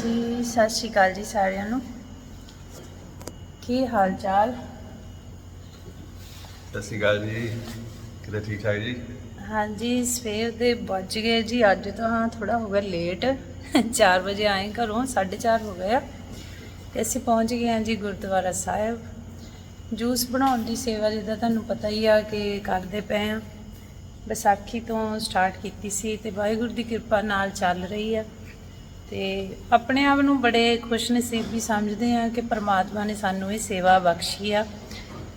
ਹਾਂਜੀ ਸਤਿ ਸ਼੍ਰੀ ਅਕਾਲ ਜੀ ਸਾਰਿਆਂ ਨੂੰ। ਕੀ ਹਾਲ ਚਾਲ? ਸਤਿ ਸ਼੍ਰੀ ਅਕਾਲ ਜੀ। ਕਿਤੇ ਠੀਕ ਠਾਕ ਜੀ? ਹਾਂਜੀ ਸਵੇਰ ਦੇ ਵੱਜ ਗਏ ਜੀ। ਅੱਜ ਤਾਂ ਥੋੜਾ ਹੋ ਗਿਆ ਲੇਟ। 4 ਵਜੇ ਆਏ ਘਰੋਂ 4:30 ਹੋ ਗਏ ਆ। ਤੇ ਅਸੀਂ ਪਹੁੰਚ ਗਏ ਹਾਂ ਜੀ ਗੁਰਦੁਆਰਾ ਸਾਹਿਬ। ਜੂਸ ਬਣਾਉਣ ਦੀ ਸੇਵਾ ਜਿੱਦਾਂ ਤੁਹਾਨੂੰ ਪਤਾ ਹੀ ਆ ਕਿ ਕਰਦੇ ਪਏ ਆ ਵਿਸਾਖੀ ਤੋਂ ਸਟਾਰਟ ਕੀਤੀ ਸੀ ਤੇ ਵਾਹਿਗੁਰੂ ਦੀ ਕਿਰਪਾ ਨਾਲ ਚੱਲ ਰਹੀ ਆ। ਤੇ ਆਪਣੇ ਆਪ ਨੂੰ ਬੜੇ ਖੁਸ਼ਨਸੀਬੀ ਸਮਝਦੇ ਆ ਕਿ ਪਰਮਾਤਮਾ ਨੇ ਸਾਨੂੰ ਇਹ ਸੇਵਾ ਬਖਸ਼ੀ ਆ।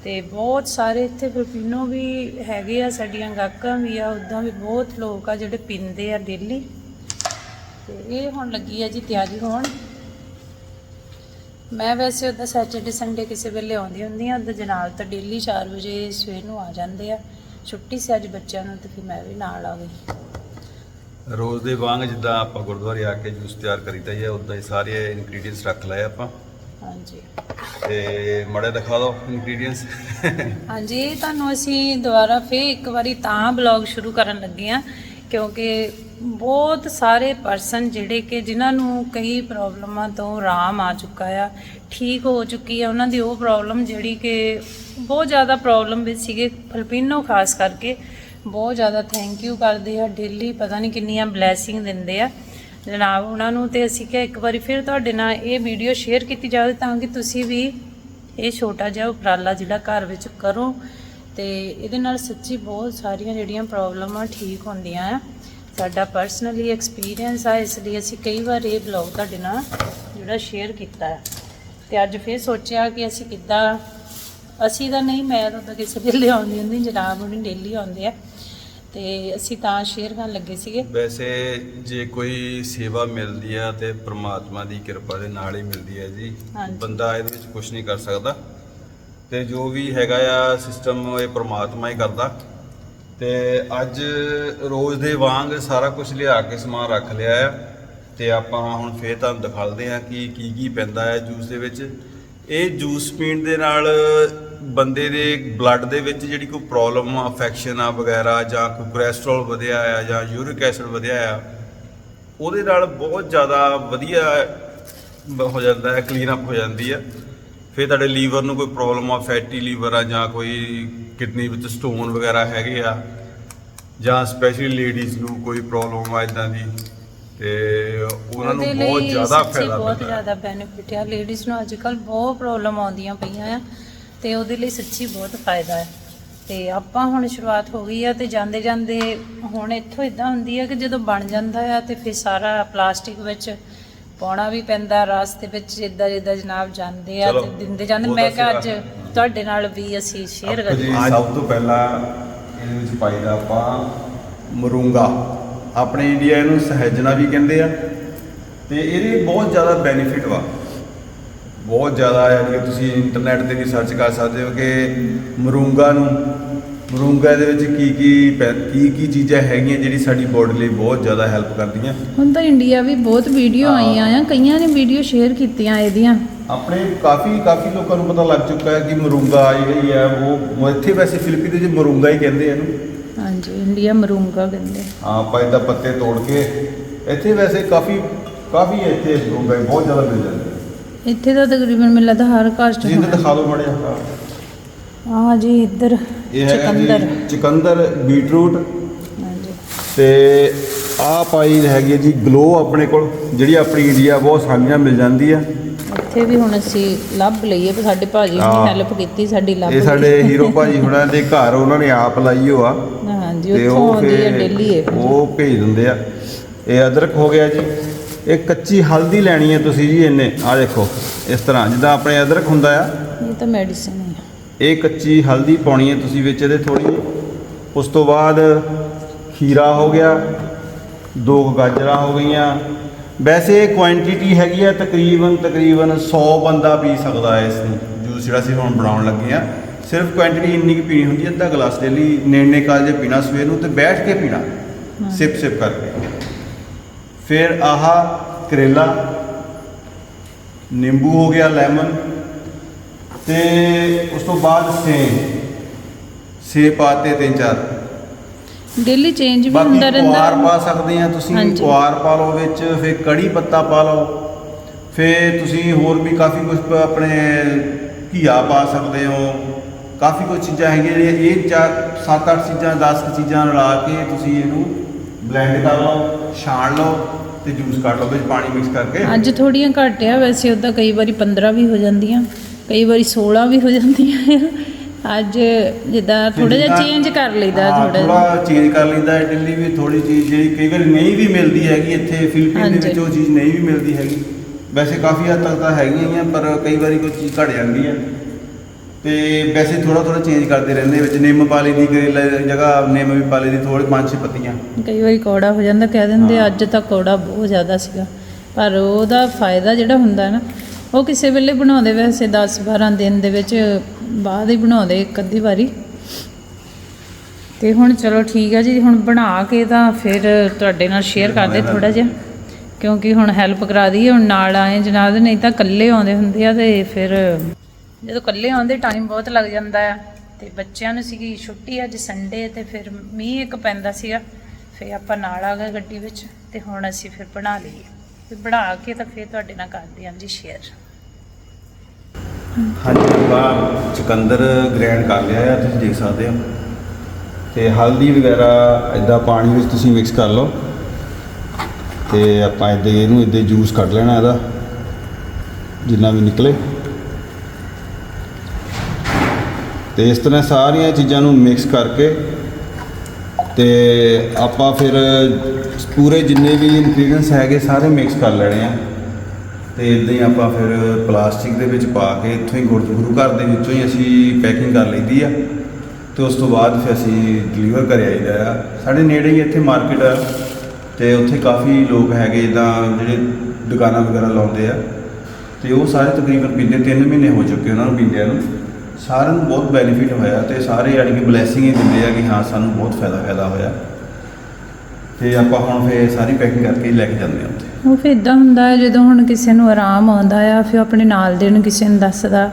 ਤੇ ਬਹੁਤ ਸਾਰੇ ਇੱਥੇ ਫਿਲਪੀਨੋ ਵੀ ਹੈਗੇ ਆ, ਸਾਡੀਆਂ ਗਾਹਕਾਂ ਵੀ ਆ, ਉਦਾਂ ਵੀ ਬਹੁਤ ਲੋਕ ਆ ਜਿਹੜੇ ਪੀਂਦੇ ਆ ਡੇਲੀ ਤੇ ਇਹ ਹੁਣ ਲੱਗੀ ਆ ਜੀ ਤਿਆਰੀ ਹੋਣ। ਮੈਂ ਵੈਸੇ ਉਹਦਾ ਸੈਟਰਡੇ ਸੰਡੇ ਕਿਸੇ ਵੇਲੇ ਆਉਂਦੀ ਹੁੰਦੀ ਆ ਉਹਦਾ ਜਨਾਲ ਤਾਂ ਡੇਲੀ 4 ਵਜੇ ਸਵੇਰ ਨੂੰ ਆ ਜਾਂਦੇ ਆ। ਛੁੱਟੀ ਸੀ ਅੱਜ ਬੱਚਿਆਂ ਨੂੰ, ਤੇ ਫਿਰ ਮੈਂ ਵੀ ਨਾਲ ਆ ਗਈ। ਰੋਜ਼ ਦੇ ਵਾਂਗ ਜਿੱਦਾਂ ਆਪਾਂ ਗੁਰਦੁਆਰੇ ਆ ਕੇ ਜੂਸ ਤਿਆਰ ਕਰੀਦਾ ਹੀ ਹੈ ਉਦਾਂ ਹੀ ਸਾਰੇ ਇਨਗਰੀਡੀਅੰਟਸ ਰੱਖ ਲਏ ਆਪਾਂ। ਹਾਂਜੀ। ਤੇ ਮੜੇ ਦਿਖਾ ਦਿਓ ਇਨਗਰੀਡੀਅੰਟਸ ਹਾਂਜੀ ਤੁਹਾਨੂੰ ਅਸੀਂ ਦੁਬਾਰਾ ਫੇਰ ਇੱਕ ਵਾਰੀ ਤਾਂ ਬਲੌਗ ਸ਼ੁਰੂ ਕਰਨ ਲੱਗੇ ਆ ਕਿਉਂਕਿ ਬਹੁਤ ਸਾਰੇ ਪਰਸਨ ਜਿਹੜੇ ਕਿ ਜਿਨ੍ਹਾਂ ਨੂੰ ਕਈ ਪ੍ਰੋਬਲਮਾਂ ਤੋਂ ਆਰਾਮ ਆ ਚੁੱਕਾ ਆ ਠੀਕ ਹੋ ਚੁੱਕੀ ਆ ਉਹਨਾਂ ਦੀ ਉਹ ਪ੍ਰੋਬਲਮ ਜਿਹੜੀ ਕਿ ਬਹੁਤ ਜ਼ਿਆਦਾ ਪ੍ਰੋਬਲਮ ਵਿੱਚ ਸੀਗੇ ਫਿਲਪੀਨੋ ਖਾਸ ਕਰਕੇ। ਬਹੁਤ ਜ਼ਿਆਦਾ ਥੈਂਕ ਯੂ ਕਰਦੇ ਆ ਡੇਲੀ ਪਤਾ ਨਹੀਂ ਕਿੰਨੀਆਂ ਬਲੇਸਿੰਗ ਦਿੰਦੇ ਆ। ਜਨਾਬ ਉਹਨਾਂ ਨੂੰ ਤੇ ਅਸੀਂ ਕਿਹਾ ਇੱਕ ਵਾਰੀ ਫਿਰ ਤੁਹਾਡੇ ਨਾਲ ਇਹ ਵੀਡੀਓ ਸ਼ੇਅਰ ਕੀਤੀ ਜਾਵੇ ਤਾਂ ਕਿ ਤੁਸੀਂ ਵੀ ਇਹ ਛੋਟਾ ਜਿਹਾ ਉਪਰਾਲਾ ਜਿਹੜਾ ਘਰ ਵਿੱਚ ਕਰੋ ਤੇ ਇਹਦੇ ਨਾਲ ਸੱਚੀ ਬਹੁਤ ਸਾਰੀਆਂ ਜਿਹੜੀਆਂ ਪ੍ਰੋਬਲਮਾਂ ਠੀਕ ਹੁੰਦੀਆਂ ਆ। ਸਾਡਾ ਪਰਸਨਲੀ ਐਕਸਪੀਰੀਅੰਸ ਆ, ਇਸ ਲਈ ਅਸੀਂ ਕਈ ਵਾਰ ਇਹ ਬਲੌਗ ਤੁਹਾਡੇ ਨਾਲ ਜਿਹੜਾ ਸ਼ੇਅਰ ਕੀਤਾ ਹੈ ਤੇ ਅੱਜ ਫਿਰ ਸੋਚਿਆ ਕਿ ਅਸੀਂ ਕਿੱਦਾਂ ਅਸੀਂ ਤਾਂ ਨਹੀਂ ਮੈਂ ਤਾਂ ਕਿਸੇ ਵੇਲੇ ਆਉਂਦੀ ਹੁੰਦੀ ਜਨਾਬ ਹੁਣੀ ਡੇਲੀ ਆਉਂਦੇ ਆ। ਤੇ ਅਸੀਂ ਤਾਂ ਸ਼ੇਅਰ ਕਰਨ ਲੱਗੇ ਸੀਗੇ। ਵੈਸੇ ਜੇ ਕੋਈ ਸੇਵਾ ਮਿਲਦੀ ਆ ਤੇ ਪ੍ਰਮਾਤਮਾ ਦੀ ਕਿਰਪਾ ਦੇ ਨਾਲ ਹੀ ਮਿਲਦੀ ਹੈ ਜੀ। ਹਾਂਜੀ। ਬੰਦਾ ਇਹਦੇ ਵਿੱਚ ਕੁਝ ਨਹੀਂ ਕਰ ਸਕਦਾ। ਤੇ ਜੋ ਵੀ ਹੈਗਾ ਆ ਸਿਸਟਮ ਇਹ ਪ੍ਰਮਾਤਮਾ ਹੀ ਕਰਦਾ। ਤੇ ਅੱਜ ਰੋਜ਼ ਦੇ ਵਾਂਗ ਸਾਰਾ ਕੁਝ ਲਿਆ ਕੇ ਸਮਾਨ ਰੱਖ ਲਿਆ ਆ। ਤੇ ਆਪਾਂ ਹੁਣ ਫੇਰ ਤੁਹਾਨੂੰ ਦਿਖਾਉਂਦੇ ਆ ਕਿ ਕੀ ਕੀ ਪੈਂਦਾ ਹੈ ਜੂਸ ਦੇ ਵਿੱਚ। ਇਹ ਜੂਸ ਪੀਣ ਦੇ ਨਾਲ ਬੰਦੇ ਦੇ ਬਲੱਡ ਦੇ ਵਿੱਚ ਜਿਹੜੀ ਕੋਈ ਪ੍ਰੋਬਲਮ ਆ ਅਫੈਕਸ਼ਨ ਆ ਵਗੈਰਾ ਜਾਂ ਕੋਈ ਕੋਲੇਸਟ੍ਰੋਲ ਵਧਿਆ ਆ ਜਾਂ ਯੂਰਿਕ ਐਸਿਡ ਵਧਿਆ ਆ, ਉਹਦੇ ਨਾਲ ਬਹੁਤ ਜ਼ਿਆਦਾ ਵਧੀਆ ਹੋ ਜਾਂਦਾ ਹੈ ਕਲੀਨ ਅਪ ਹੋ ਜਾਂਦੀ ਆ ਫਿਰ ਤੁਹਾਡੇ ਲੀਵਰ ਨੂੰ ਕੋਈ ਪ੍ਰੋਬਲਮ ਆ ਫੈਟੀ ਲੀਵਰ ਆ ਜਾਂ ਕੋਈ ਕਿਡਨੀ ਵਿੱਚ ਸਟੋਨ ਵਗੈਰਾ ਹੈਗੇ ਆ ਜਾਂ ਸਪੈਸ਼ਲੀ ਲੇਡੀਜ਼ ਨੂੰ ਕੋਈ ਪ੍ਰੋਬਲਮ ਆ ਇਦਾਂ ਦੀ। ਤੇ ਉਹਨਾਂ ਨੂੰ ਬਹੁਤ ਜ਼ਿਆਦਾ ਫਾਇਦਾ ਬਹੁਤ ਮਿਲਦਾ ਹੈ ਜ਼ਿਆਦਾ ਬੈਨੀਫਿਟ ਆ। ਲੇਡੀਜ਼ ਨੂੰ ਅੱਜ ਕੱਲ ਬਹੁਤ ਪ੍ਰੋਬਲਮ ਆਉਂਦੀਆਂ ਪਈਆਂ ਆ ਤੇ ਉਹਦੇ ਲਈ ਸੱਚੀ ਬਹੁਤ ਫਾਇਦਾ ਹੈ ਤੇ ਆਪਾਂ ਹੁਣ ਸ਼ੁਰੂਆਤ ਹੋ ਗਈ ਆ ਤੇ ਜਾਂਦੇ ਜਾਂਦੇ ਹੁਣ ਇੱਥੋਂ ਇਦਾਂ ਹੁੰਦੀ ਆ ਕਿ ਜਦੋਂ ਬਣ ਜਾਂਦਾ ਆ ਤੇ ਫਿਰ ਸਾਰਾ ਪਲਾਸਟਿਕ ਵਿੱਚ ਪਾਉਣਾ ਵੀ ਪੈਂਦਾ ਰਾਸਤੇ ਵਿੱਚ ਜਿੱਦਾਂ ਜਿੱਦਾਂ ਜਨਾਬ ਜਾਂਦੇ ਆ ਚਲੋ, ਤੇ ਦਿੰਦੇ ਜਾਂਦੇ। ਮੈਂ ਕਿਹਾ ਅੱਜ ਸੇਵਾ। ਤੁਹਾਡੇ ਨਾਲ ਵੀ ਅਸੀਂ ਸ਼ੇਅਰ ਆਪਾਂ ਜੀ ਕਰੀਏ। ਸਭ ਤੋਂ ਪਹਿਲਾਂ ਇਹਦੇ ਵਿੱਚ ਪਾਈਦਾ ਆਪਾਂ ਮਰੂੰਗਾ। ਆਪਣੇ ਇੰਡੀਆ ਇਹਨੂੰ ਸਹਿਜਣਾ ਵੀ ਕਹਿੰਦੇ ਆ ਤੇ ਇਹਦੇ ਬਹੁਤ ਜ਼ਿਆਦਾ ਬੈਨੀਫਿਟ ਵਾ। ਬਹੁਤ ਜ਼ਿਆਦਾ ਹੈ ਕਿ ਤੁਸੀਂ ਇੰਟਰਨੈਟ ਤੇ ਵੀ ਸਰਚ ਕਰ ਸਕਦੇ ਹੋ ਕਿ ਮਰੂੰਗਾ ਨੂੰ ਮਰੂੰਗਾ ਦੇ ਵਿੱਚ ਕੀ ਕੀ ਕੀ ਕੀ ਚੀਜ਼ਾਂ ਹੈਗੀਆਂ ਜਿਹੜੀ ਸਾਡੀ ਬੋਡੀ ਲਈ ਬਹੁਤ ਜ਼ਿਆਦਾ ਹੈਲਪ ਕਰਦੀਆਂ। ਹੁਣ ਤਾਂ ਇੰਡੀਆ ਵੀ ਬਹੁਤ ਵੀਡੀਓ। ਆਈਆਂ ਆ ਕਈਆਂ ਨੇ ਵੀਡੀਓ ਸ਼ੇਅਰ ਕੀਤੀਆਂ ਇਹਦੀਆਂ। ਆਪਣੇ ਕਾਫੀ ਕਾਫੀ ਲੋਕਾਂ ਨੂੰ ਪਤਾ ਲੱਗ ਚੁੱਕਾ ਹੈ ਕਿ ਮਰੂੰਗਾ ਜਿਹੜੀ ਹੈ ਉਹ ਇੱਥੇ ਵੈਸੇ ਫਿਲੀਪੀਨ ਦੇ ਵਿੱਚ ਮਰੂੰਗਾ ਹੀ ਕਹਿੰਦੇ ਆ ਇਹਨੂੰ। ਹਾਂਜੀ ਇੰਡੀਆ ਮਰੂੰਗਾ ਕਹਿੰਦੇ ਹਾਂ ਆਪਾਂ ਇਹਦਾ ਪੱਤੇ ਤੋੜ ਕੇ ਇੱਥੇ ਵੈਸੇ ਕਾਫੀ ਕਾਫੀ ਇੱਥੇ ਮਰੂੰਗਾ ਹੀ ਬਹੁਤ ਜ਼ਿਆਦਾ ਮਿਲ ਜਾਂਦੇ ਇੱਥੇ ਤਾਂ ਤਕਰੀਬਨ ਮੈਨੂੰ ਲੱਗਦਾ ਹਰ ਕਾਸਟ ਜੀ ਇੱਧਰ ਦਿਖਾ ਦਿਓ ਮੜਿਆ ਹਾਂ ਜੀ ਇੱਧਰ ਇਹ ਹੈਗਾ ਚੁਕੰਦਰ ਜੀ ਚੁਕੰਦਰ। ਬੀਟਰੂਟ। ਹਾਂਜੀ। ਤੇ ਆਹ ਪਾਈ ਹੈਗੀ ਹੈ ਜੀ ਗਲੋ ਆਪਣੇ ਕੋਲ ਜਿਹੜੀ ਆਪਣੀ ਇੰਡੀਆ ਬਹੁਤ ਆਸਾਨੀਆਂ ਮਿਲ ਜਾਂਦੀ ਆ ਇੱਥੇ ਵੀ ਹੁਣ ਅਸੀਂ ਲੱਭ ਲਈਏ ਪਰ ਸਾਡੇ ਭਾਜੀ ਹਾਂ। ਨੇ ਹੈਲਪ ਕੀਤੀ ਸਾਡੀ ਲੱਭ ਇਹ ਸਾਡੇ ਹੀਰੋ ਭਾਜੀ ਹੁਣਾਂ ਦੇ ਘਰ ਉਹਨਾਂ ਨੇ ਆਪ ਲਾਈ ਹੋ ਆ ਹਾਂਜੀ ਉੱਥੋਂ ਆਉਂਦੀ ਹੈ ਫਿਰ ਡੇਲੀ ਇਹ। ਉਹ ਭੇਜ ਦਿੰਦੇ ਆ। ਇਹ ਅਦਰਕ ਹੋ ਗਿਆ ਜੀ। ਇਹ ਕੱਚੀ ਹਲਦੀ ਲੈਣੀ ਹੈ ਤੁਸੀਂ ਜੀ ਇਹਨੇ। ਆ ਦੇਖੋ ਇਸ ਤਰ੍ਹਾਂ ਜਿੱਦਾਂ ਆਪਣੇ ਅਦਰਕ ਹੁੰਦਾ ਆ। ਇਹ ਤਾਂ ਮੈਡੀਸਿਨ ਹੈ ਇਹ ਕੱਚੀ ਹਲਦੀ ਪਾਉਣੀ ਹੈ ਤੁਸੀਂ ਵਿੱਚ ਇਹਦੇ ਥੋੜੀ ਉਸ ਤੋਂ ਬਾਅਦ ਖੀਰਾ ਹੋ ਗਿਆ ਦੋ ਕੁ ਗਾਜਰਾਂ ਹੋ ਗਈਆਂ ਵੈਸੇ ਕੁਆਂਟੀਟੀ ਹੈਗੀ ਹੈ ਤਕਰੀਬਨ ਤਕਰੀਬਨ 100 ਬੰਦਾ ਪੀ ਸਕਦਾ ਹੈ ਇਸ ਨੂੰ। ਜੂਸ ਜਿਹੜਾ ਅਸੀਂ ਹੁਣ ਬਣਾਉਣ ਲੱਗੇ ਆ। ਸਿਰਫ ਕੁਆਂਟੀਟੀ ਇੰਨੀ ਕੁ ਪੀਣੀ ਹੁੰਦੀ ਹੈ ਅੱਧਾ ਗਲਾਸ ਡੇਲੀ ਨੇਨੇ ਕਾਲਜੇ ਪੀਣਾ ਸਵੇਰ ਨੂੰ ਤੇ ਬੈਠ ਕੇ ਪੀਣਾ। ਸਿਪ ਸਿਪ ਕਰਕੇ। ਫਿਰ ਆਹ ਕਰੇਲਾ ਨਿੰਬੂ ਹੋ ਗਿਆ ਲੈਮਨ ਤੇ ਉਸ ਤੋਂ ਬਾਅਦ ਸੇਬ ਸੇਬ ਪਾਤੇ ਤਿੰਨ ਚਾਰ ਡੇਲੀ ਚੇਂਜ ਵੀ ਬਾਕੀ ਹੁੰਦਾ ਕੁਆਰ ਰਹਿੰਦਾ ਪਾ ਸਕਦੇ ਆ ਤੁਸੀਂ ਹਾਂਜੀ। ਕੁਆਰ ਪਾ ਲਓ ਵਿੱਚ ਫਿਰ ਕੜੀ ਪੱਤਾ ਪਾ ਲਓ ਫਿਰ ਤੁਸੀਂ ਹੋਰ ਵੀ ਕਾਫੀ ਕੁਝ ਆਪਣੇ ਘੀਆ ਪਾ ਸਕਦੇ ਹੋ ਕਾਫੀ ਕੁਝ ਚੀਜ਼ਾਂ ਹੈਗੀਆਂ ਜਿਹੜੀਆਂ ਇਹ ਚਾਰ ਸੱਤ ਅੱਠ ਚੀਜ਼ਾਂ 10 ਕੁ ਚੀਜ਼ਾਂ ਰਲਾ ਕੇ ਤੁਸੀਂ ਇਹਨੂੰ ਬਲੈਂਡ ਕਰ ਲਓ ਛਾਣ ਲਓ ਤੇ ਜੂਸ ਕੱਢ ਲਓ ਵਿੱਚ ਪਾਣੀ ਮਿਕਸ ਕਰਕੇ ਅੱਜ ਥੋੜੀਆਂ ਘੱਟ ਆ ਵੈਸੇ ਉਦਾਂ ਕਈ ਵਾਰੀ 15 ਵੀ ਹੋ ਜਾਂਦੀਆਂ ਕਈ ਵਾਰੀ 16 ਵੀ ਹੋ ਜਾਂਦੀਆਂ ਆ। ਅੱਜ ਜਿੱਦਾਂ ਥੋੜਾ ਜਿਹਾ ਚੇਂਜ ਕਰ ਲਈਦਾ ਥੋੜਾ ਜਿਹਾ ਥੋੜਾ ਚੇਂਜ ਕਰ ਲਈਦਾ ਇਟਲੀ ਵੀ ਥੋੜੀ ਚੀਜ਼ ਜਿਹੜੀ ਕਈ ਵਾਰੀ ਨਹੀਂ ਵੀ ਮਿਲਦੀ ਹੈਗੀ ਇੱਥੇ ਫਿਲੀਪੀਨ ਦੇ। ਵਿੱਚ ਉਹ ਚੀਜ਼ ਨਹੀਂ ਵੀ ਮਿਲਦੀ ਹੈਗੀ। ਵੈਸੇ ਕਾਫੀ ਹੱਦ ਤੱਕ ਤਾਂ ਹੈਗੀਆਂ ਹੀ ਆ ਪਰ ਕਈ ਵਾਰੀ ਕੋਈ ਚੀਜ਼ ਘਟ ਜਾਂਦੀ ਹੈ ਤੇ ਵੈਸੇ ਥੋੜਾ ਥੋੜਾ ਚੇਂਜ ਕਰਦੇ ਰਹਿੰਦੇ ਵਿੱਚ। ਨਿੰਮ ਪਾ ਲਈ ਦੀ ਕਰੇਲਾ ਦੀ ਜਗ੍ਹਾ ਨਿੰਮ ਵੀ ਪਾ ਲਈ ਦੀ ਥੋੜੀ ਪੰਜ ਛੇ ਪੱਤੀਆਂ। ਕਈ ਵਾਰੀ ਕੌੜਾ ਹੋ ਜਾਂਦਾ ਕਹਿ ਦਿੰਦੇ। ਅੱਜ ਤਾਂ ਕੌੜਾ ਬਹੁਤ ਜ਼ਿਆਦਾ ਸੀਗਾ। ਪਰ ਉਹਦਾ ਫਾਇਦਾ ਜਿਹੜਾ ਹੁੰਦਾ ਨਾ ਉਹ ਕਿਸੇ ਵੇਲੇ ਬਣਾਉਂਦੇ, ਵੈਸੇ 10 12 ਦਿਨ ਦੇ ਵਿੱਚ ਬਾਅਦ ਹੀ ਬਣਾਉਂਦੇ ਇੱਕ ਅੱਧੀ ਵਾਰੀ। ਤੇ ਹੁਣ ਚਲੋ ਠੀਕ ਹੈ ਜੀ, ਹੁਣ ਬਣਾ ਕੇ ਤਾਂ ਫਿਰ ਤੁਹਾਡੇ ਨਾਲ ਸ਼ੇਅਰ ਕਰਦੇ ਥੋੜਾ ਜਿਹਾ, ਕਿਉਂਕਿ ਹੁਣ ਹੈਲਪ ਕਰਾ ਦਈਏ, ਹੁਣ ਨਾਲ ਆਏ ਜਨਾਬ, ਨਹੀਂ ਤਾਂ ਇਕੱਲੇ ਆਉਂਦੇ ਹੁੰਦੇ ਆ ਤੇ ਫਿਰ ਜਦੋਂ ਇਕੱਲੇ ਆਉਂਦੇ ਟਾਈਮ ਬਹੁਤ ਲੱਗ ਜਾਂਦਾ ਆ। ਤੇ ਬੱਚਿਆਂ ਨੂੰ ਸੀਗੀ ਛੁੱਟੀ ਅੱਜ ਸੰਡੇ ਤੇ ਫਿਰ ਮੀਂਹ ਇੱਕ ਪੈਂਦਾ ਸੀਗਾ, ਫਿਰ ਆਪਾਂ ਨਾਲ ਆ ਗਏ ਗੱਡੀ ਵਿੱਚ ਤੇ ਹੁਣ ਅਸੀਂ ਫਿਰ ਬਣਾ ਲਈਏ। ਤੇ ਬਣਾ ਕੇ ਤਾਂ ਫਿਰ ਤੁਹਾਡੇ ਨਾਲ ਕਰਦੇ ਹਾਂ ਜੀ ਸ਼ੇਅਰ ਹਾਂਜੀ ਆਪਾਂ ਚੁਕੰਦਰ ਗ੍ਰੈਂਡ ਕਰ ਲਿਆ ਆ ਤੁਸੀਂ ਦੇਖ ਸਕਦੇ ਹੋ। ਤੇ ਹਲਦੀ ਵਗੈਰਾ ਇਦਾਂ ਪਾਣੀ ਵਿੱਚ ਤੁਸੀਂ ਮਿਕਸ ਕਰ ਲਓ। ਤੇ ਆਪਾਂ ਇਦਾਂ ਇਹਨੂੰ ਇਦਾਂ ਜੂਸ ਕੱਢ ਲੈਣਾ ਇਹਦਾ, ਜਿੰਨਾ ਵੀ ਨਿਕਲੇ। ਤੇ ਇਸ ਤਰ੍ਹਾਂ ਸਾਰੀਆਂ ਚੀਜ਼ਾਂ ਨੂੰ ਮਿਕਸ ਕਰਕੇ ਤੇ ਆਪਾਂ ਫਿਰ ਪੂਰੇ ਜਿੰਨੇ ਵੀ ਇਨਗਰੀਡੀਅੰਟਸ ਹੈਗੇ, ਸਾਰੇ ਮਿਕਸ ਕਰ ਲੈਣੇ ਆ। ਤੇ ਇਦਾਂ ਹੀ ਆਪਾਂ ਫਿਰ ਪਲਾਸਟਿਕ ਦੇ ਵਿੱਚ ਪਾ ਕੇ ਇੱਥੋਂ ਹੀ ਗੁਰੂ ਘਰ ਦੇ ਵਿੱਚੋਂ ਹੀ ਅਸੀਂ ਪੈਕਿੰਗ ਕਰ ਲਈਦੀ ਆ। ਤੇ ਉਸ ਤੋਂ ਬਾਅਦ ਫਿਰ ਅਸੀਂ ਡਿਲੀਵਰ ਕਰ ਆਈਦਾ ਆ। ਸਾਡੇ ਨੇੜੇ ਹੀ ਇੱਥੇ ਮਾਰਕੀਟ ਆ ਤੇ ਉੱਥੇ ਕਾਫੀ ਲੋਕ ਹੈਗੇ ਇਦਾਂ ਜਿਹੜੇ ਦੁਕਾਨਾਂ ਵਗੈਰਾ ਲਾਉਂਦੇ ਆ। ਤੇ ਉਹ ਸਾਰੇ ਤਕਰੀਬਨ ਪੀਂਦੇ 3 ਮਹੀਨੇ ਹੋ ਚੁੱਕੇ ਉਹਨਾਂ ਨੂੰ ਪੀਂਦਿਆਂ ਨੂੰ। ਸਾਰਿਆਂ ਨੂੰ ਬਹੁਤ ਬੈਨੀਫਿਟ ਹੋਇਆ ਤੇ ਸਾਰੇ ਯਾਨੀ ਕਿ ਬਲੇਸਿੰਗ ਹੀ ਦਿੰਦੇ ਆ ਕਿ ਹਾਂ, ਸਾਨੂੰ ਬਹੁਤ ਫਾਇਦਾ ਫਾਇਦਾ ਹੋਇਆ। ਤੇ ਆਪਾਂ ਹੁਣ ਫਿਰ ਸਾਰੀ ਪੈਕਿੰਗ ਕਰਕੇ ਹੀ ਲੈ ਕੇ ਜਾਂਦੇ ਹਾਂ ਉੱਥੇ। ਉਹ ਫਿਰ ਇਦਾਂ ਹੁੰਦਾ ਹੈ ਜਦੋਂ ਹੁਣ ਕਿਸੇ ਨੂੰ ਆਰਾਮ ਆਉਂਦਾ ਆ ਫਿਰ ਆਪਣੇ ਨਾਲ ਦੇ ਨੂੰ ਕਿਸੇ ਨੂੰ ਦੱਸਦਾ।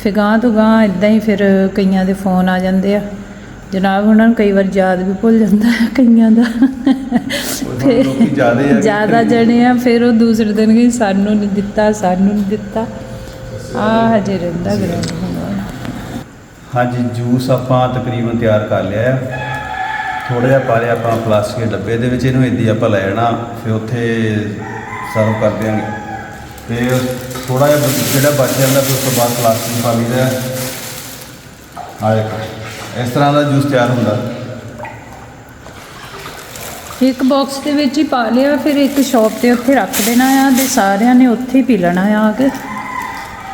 ਫਿਰ ਗਾਂ ਤੋਂ ਗਾਂ ਇਦਾਂ ਹੀ ਫਿਰ ਕਈਆਂ ਦੇ ਫੋਨ ਆ ਜਾਂਦੇ ਆ। ਜਨਾਬ ਉਹਨਾਂ ਨੂੰ ਕਈ ਵਾਰ ਯਾਦ ਵੀ ਭੁੱਲ ਜਾਂਦਾ ਹੈ ਕਈਆਂ ਦਾ। ਲੋਕੀ ਜ਼ਿਆਦੇ ਆ ਜਣੇ ਆ ਫਿਰ ਉਹ ਦੂਸਰੇ ਦਿਨ ਕਿ ਸਾਨੂੰ ਨਹੀਂ ਦਿੱਤਾ ਸਾਨੂੰ ਨਹੀਂ ਦਿੱਤਾ। ਆ ਹਜੇ ਰਹਿੰਦਾ ਹੋਣਾ। ਹਾਂਜੀ ਜੂਸ ਆਪਾਂ ਤਕਰੀਬਨ ਤਿਆਰ ਕਰ ਲਿਆ ਹੈ ਥੋੜਾ ਜਿਹਾ ਪਾ ਲਿਆ ਆਪਾਂ ਪਲਾਸਟਿਕ ਦੇ ਡੱਬੇ ਦੇ ਵਿੱਚ, ਇਹਨੂੰ ਇੱਦੀ ਆਪਾਂ ਲੈ ਜਾਣਾ, ਫਿਰ ਉੱਥੇ ਸਰਵ ਕਰ ਦਿਆਂਗੇ। ਤੇ ਥੋੜਾ ਜਿਹਾ ਜਿਹੜਾ ਬਚ ਜਾਂਦਾ ਫਿਰ ਉਸ ਤੋਂ ਬਾਅਦ ਪਲਾਸਟਿਕ ਪਾ ਲਈਦਾ। ਹੈ। ਇਸ ਤਰ੍ਹਾਂ ਦਾ ਜੂਸ ਤਿਆਰ ਹੁੰਦਾ। ਇੱਕ ਬਾਕਸ ਦੇ ਵਿੱਚ ਹੀ ਪਾ ਲਿਆ, ਫਿਰ ਇੱਕ ਸ਼ਾਪ ਤੇ ਉੱਥੇ ਰੱਖ ਦੇਣਾ ਆ ਤੇ ਸਾਰਿਆਂ ਨੇ ਉੱਥੇ ਹੀ ਪੀ ਲੈਣਾ ਆ ਆ ਕੇ।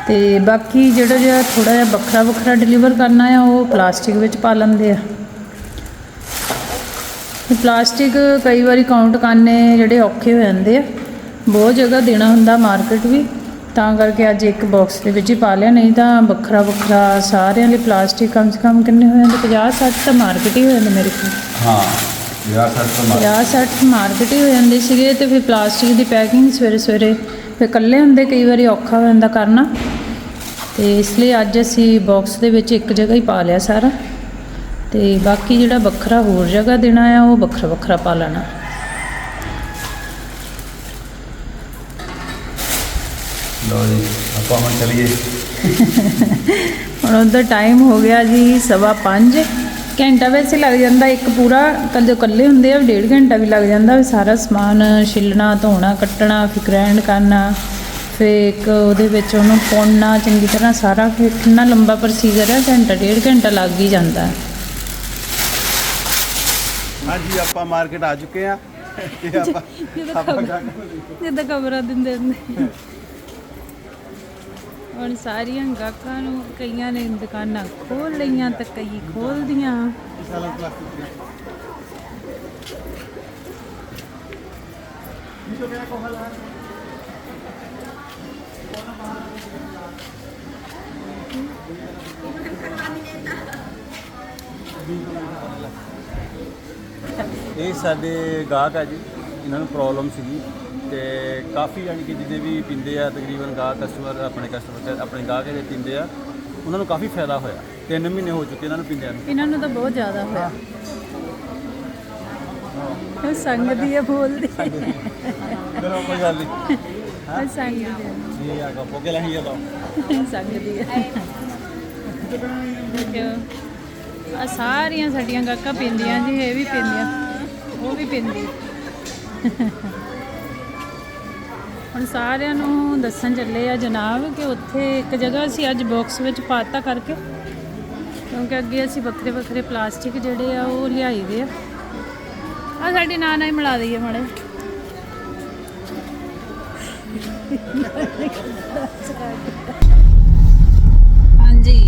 ਤੇ ਬਾਕੀ ਜਿਹੜਾ ਜਿਹਾ ਥੋੜਾ ਜਿਹਾ ਵੱਖਰਾ ਵੱਖਰਾ ਡਿਲੀਵਰ ਕਰਨਾ ਆ, ਉਹ ਪਲਾਸਟਿਕ ਵਿੱਚ ਪਾ ਲੈਂਦੇ ਆ। ਪਲਾਸਟਿਕ ਕਈ ਵਾਰੀ ਕਾਊਂਟ ਕਰਨੇ ਜਿਹੜੇ ਔਖੇ ਹੋ ਜਾਂਦੇ ਆ। ਬਹੁਤ ਜਗ੍ਹਾ ਦੇਣਾ ਹੁੰਦਾ ਮਾਰਕੀਟ ਵੀ ਤਾਂ ਕਰਕੇ ਅੱਜ ਇੱਕ ਬਾਕਸ ਦੇ ਵਿੱਚ ਹੀ ਪਾ ਲਿਆ ਨਹੀਂ ਤਾਂ ਵੱਖਰਾ ਵੱਖਰਾ ਸਾਰਿਆਂ ਲਈ ਪਲਾਸਟਿਕ ਕਮ ਸੇ ਕਮ ਕਿੰਨੇ ਹੋ ਜਾਂਦੇ 50 60 ਤਾਂ ਮਾਰਕੀਟ ਹੀ ਹੋ ਜਾਂਦੇ ਮੇਰੇ ਕੋਲ ਹਾਂ ਵਿਆਹ ਸੱਟ ਤੋਂ ਮਾਰ 50 60 ਮਾਰਕੀਟ ਹੀ ਹੋ ਜਾਂਦੇ ਸੀਗੇ ਤੇ ਫਿਰ ਪਲਾਸਟਿਕ ਦੀ ਪੈਕਿੰਗ ਸਵੇਰੇ ਸਵੇਰੇ ਫਿਰ ਇਕੱਲੇ ਹੁੰਦੇ ਕਈ ਵਾਰੀ ਔਖਾ ਹੋ ਜਾਂਦਾ ਕਰਨਾ। ਤੇ ਇਸ ਲਈ ਅੱਜ ਅਸੀਂ ਬਾਕਸ ਦੇ ਵਿੱਚ ਇੱਕ ਜਗ੍ਹਾ ਹੀ ਪਾ ਲਿਆ ਸਾਰਾ। ਤੇ ਬਾਕੀ ਜਿਹੜਾ ਵੱਖਰਾ ਹੋਰ ਜਗ੍ਹਾ ਦੇਣਾ ਆ ਉਹ ਵੱਖਰਾ ਵੱਖਰਾ ਪਾ ਲੈਣਾ। ਜੀ ਆਪਾਂ ਹੁਣ ਚਲੀਏ। ਹੁਣ ਉਹਦਾ ਟਾਈਮ ਹੋ ਗਿਆ ਜੀ ਸਵਾ ਪੰਜ। ਘੰਟਾ ਵੈਸੇ ਲੱਗ ਜਾਂਦਾ ਇੱਕ ਪੂਰਾ ਕੱਲ ਜੋ ਇਕੱਲੇ ਹੁੰਦੇ ਆ ਡੇਢ ਘੰਟਾ ਵੀ ਲੱਗ ਜਾਂਦਾ ਵੀ ਸਾਰਾ ਸਮਾਨ ਛਿੱਲਣਾ ਧੋਣਾ ਕੱਟਣਾ ਫਿਰ ਗ੍ਰਾਈਂਡ ਕਰਨਾ ਫਿਰ ਇੱਕ ਉਹਦੇ ਵਿੱਚ ਉਹਨੂੰ ਪਾਉਣਾ ਚੰਗੀ ਤਰ੍ਹਾਂ ਸਾਰਾ ਫਿਰ ਕਿੰਨਾ ਲੰਬਾ ਪ੍ਰੋਸੀਜਰ ਹੈ ਘੰਟਾ ਡੇਢ ਘੰਟਾ ਲੱਗ ਹੀ ਜਾਂਦਾ। ਹਾਂਜੀ ਆਪਾਂ ਮਾਰਕੀਟ ਆ ਚੁੱਕੇ ਆ ਤੇ ਆਪਾਂ ਆਪਾਂ ਜਿੱਦਾਂ ਖਬਰਾਂ ਦਿੰਦੇ ਹੁੰਦੇ। ਹੁਣ ਸਾਰੀਆਂ ਗਾਹਕਾਂ ਨੂੰ ਕਈਆਂ ਨੇ ਦੁਕਾਨਾਂ ਖੋਲ ਲਈਆਂ ਤੇ ਕਈ ਖੋਲਦੀਆਂ ਇਹ ਸਾਡੇ ਗਾਹਕ ਆ ਜੀ ਇਹਨਾਂ ਨੂੰ ਪ੍ਰੋਬਲਮ ਸੀਗੀ ਤੇ ਕਾਫੀ ਯਾਨੀ ਕਿ ਜਿੰਨੇ ਵੀ ਪੀਂਦੇ ਆ ਤਕਰੀਬਨ ਗਾਹਕ ਕਸਟਮਰ ਆਪਣੇ ਕਸਟਮਰ ਆਪਣੇ ਗਾਹਕ ਜਿਹੜੇ ਪੀਂਦੇ ਆ ਉਹਨਾਂ ਨੂੰ ਕਾਫੀ ਫਾਇਦਾ ਹੋਇਆ। ਤਿੰਨ ਮਹੀਨੇ ਹੋ ਚੁੱਕੇ ਇਹਨਾਂ ਨੂੰ ਪੀਂਦਿਆਂ ਨੂੰ। ਇਹਨਾਂ ਨੂੰ ਤਾਂ ਬਹੁਤ ਜ਼ਿਆਦਾ ਹੋਇਆ। ਇਹ ਸੰਗ ਦੀ ਹੈ ਬੋਲਦੀ। ਚਲੋ ਕੋਈ ਗੱਲ ਨਹੀਂ ਸੰਗ ਇਹ ਆ ਕੋ ਕੇ ਲਹੀ ਲੋ ਸੰਗ ਦੀ ਦੇਖਿਓ ਆ ਸਾਰੀਆਂ ਸਾਡੀਆਂ ਗਾਕਾਂ ਪਿੰਦੀਆਂ ਜੀ, ਇਹ ਵੀ ਪਿੰਦੀਆਂ, ਉਹ ਵੀ ਪਿੰਦੀ। ਹੁਣ ਸਾਰਿਆਂ ਨੂੰ ਦੱਸਣ ਚੱਲੇ ਆ ਜਨਾਬ ਕਿ ਉੱਥੇ ਇੱਕ ਜਗ੍ਹਾ ਅਸੀਂ ਅੱਜ ਬਾਕਸ ਵਿੱਚ ਪਾਤਾ ਕਰਕੇ, ਕਿਉਂਕਿ ਅੱਗੇ ਅਸੀਂ ਵੱਖਰੇ ਵੱਖਰੇ ਪਲਾਸਟਿਕ ਜਿਹੜੇ ਆ ਉਹ ਲਿਆਈ ਦੇ ਆ। ਆ ਸਾਡੀ ਨਾਨਾ ਹੀ ਮਿਲਾ ਦਈਏ ਮਾੜੇ ਹਾਂਜੀ,